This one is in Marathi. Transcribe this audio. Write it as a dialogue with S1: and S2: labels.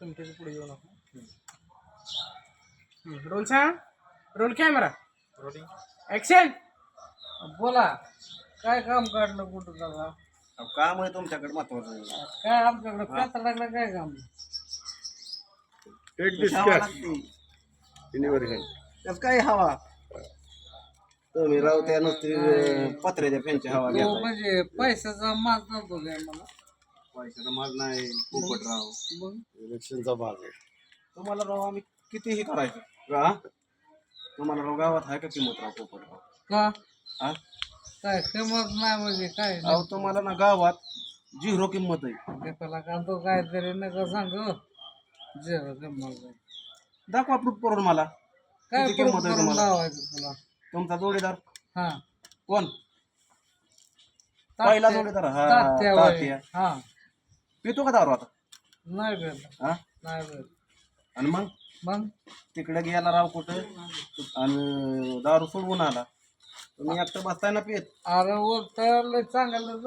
S1: तुम्ही त्याच्या पुढे येऊ नका. रोल सांग. Roll camera. ऍक्शन
S2: बोला काय काम काढलं कुठं दादा
S3: काम आहे तुमच्याकडे महत्वाचं
S2: काय आमच्याकडे पेत्र लागलं काय काम.
S3: त्यात काय हवा? तुम्ही राव त्या नुसती पत्र्याच्या फॅनची हवा
S2: म्हणजे पैशाचा माल नव्हतो काय मला?
S3: पैशाचा माल नाही पोपट राव
S2: मग?
S3: इलेक्शनचा भाग आहे. तुम्हाला राव आम्ही कितीही करायचं. का तुम्हाला राव गावात आहे का किंमत राव पोपट राव
S2: का?
S3: हा?
S2: काय किंमत नाही म्हणजे काय?
S3: अहो तुम्हाला ना गावात झिरो किंमत आहे.
S2: त्याला का तो काहीतरी नका सांगू? जे किंमत आहे.
S3: दाखवा प्रूफ करून मला.
S2: काय
S3: किती किंमत आहे
S2: करून
S3: तुम्हाला?
S2: लावायचं तुला?
S3: तुमचा जोडीदार.
S2: हा.
S3: कोण? पहिला जोडीदार. हा
S2: तात्या वय.
S3: तात्या.
S2: हा.
S3: पितो का दारू आता?
S2: नाही भेटत
S3: हा?
S2: नाही भेटत
S3: आणि मग?
S2: मग?
S3: तिकडे गेला राव कुठं? आणि दारू सोडवून आला. तुम्ही एकटं बसताय ना पित?
S2: अरे तर लय चांगलं